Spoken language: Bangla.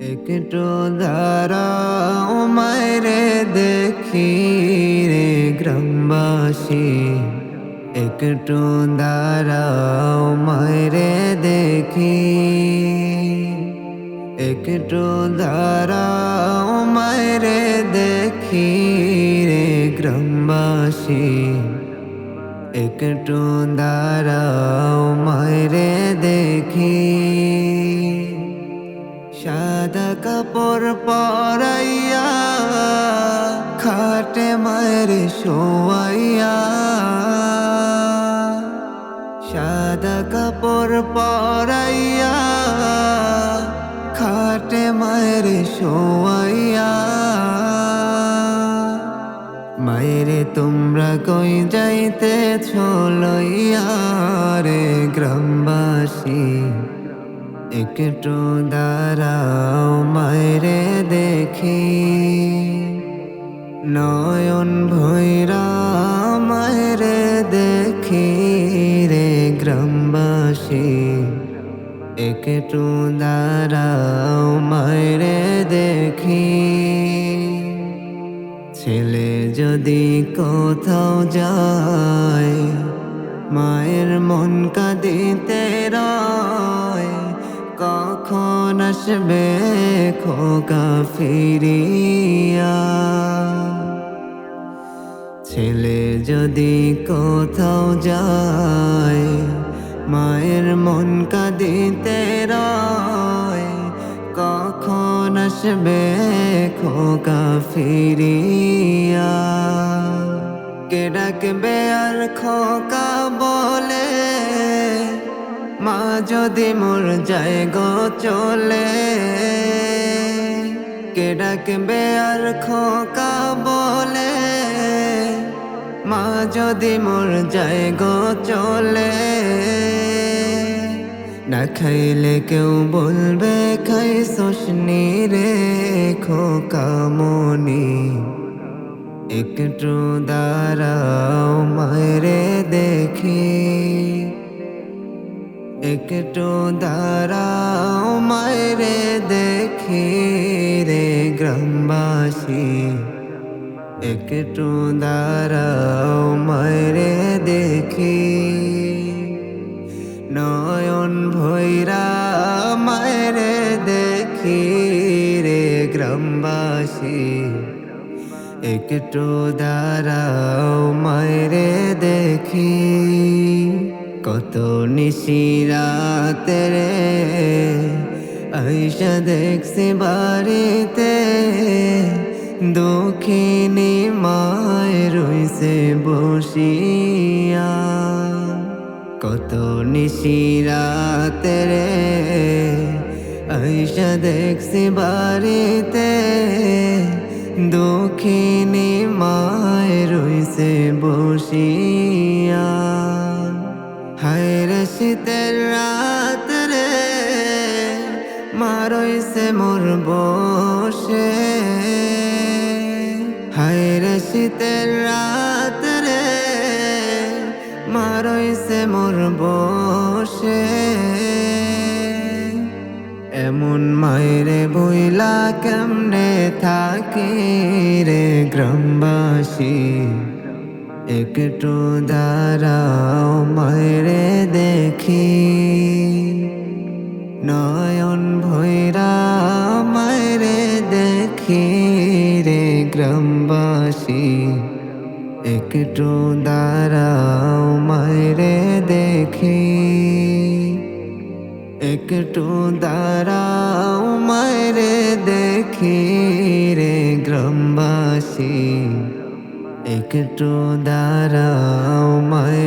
একটু দাঁড়াও মায়রে দেখি রে গ্রামবাসী। একটু দাঁড়াও মায়রে দেখি। একটু দাঁড়াও মায়রে দেখি রে গ্রামবাসী। একটু দাঁড়াও মায়রে দেখি সাদা কাপড় পরাইয়া খাটে মায়ের শোয়াইয়া সাদা কাপড় পরাইয়া খাটে মায়ের শোয়াইয়া মায়েরে তোমরা কই যাইতে রে গ্রামবাসী? একটু দাঁড়াও মায়েরে দেখি। নয়ন ভৈরা মায়েরে দেখি রে গ্রামবাসী। একটু দাঁড়াও মায়েরে দেখি। ছেলে যদি কোথাও যায়, মায়ের মন কাঁদিতে রয়, কখন আসবে খোকা ফিরিয়া? ছেলে যদি কোথাও যায়, মায়ের মন কাঁদিতে কখন আসবে খোকা ফিরিয়া। কে ডাকবে আর খোকা বলে? মা যদি মোর যায় গো চলে। কে ডাকবে আর খোকা বলে? মা যদি মোর যায় গো চলে। না খাইলে কেউ বলবে, খাই শোষনি রে খোকা মনি একটু দাঁড়াও মায়েরে দেখি। একটু দাঁড়াও মায়েরে দেখি রে গ্রামবাসী। একটু দাঁড়াও মায়েরে দেখি। নয়ন ভৈরা মায়েরে দেখি রে গ্রামবাসী। একটু দাঁড়াও মায়েরে দেখি। কত নিশিরাতে রে আইসা দেখছি বাড়িতে। দক্ষিণী মায় রইছে বসিয়া। কত নিশিরাতে রে আইসা দেখছি বাড়িতে। দক্ষিণী মায় রইছে বসিয়া। হায় শীতের রাত রে, মা মোর বসে। হায় রে শীতের রাত রে, মা মোর বসে। এমন মায়েরে বইলা কেমনে থাকি রে গ্রামবাসী? একটু দাঁড়াও মায়েরে দেখি। নয়ন ভৈরা মায়েরে দেখি রে গ্রামবাসী। একটু দাঁড়াও একটু দাঁড়াও মায়েরে দেখি রে গ্রামবাসী একটু দাঁড়াও মায়ের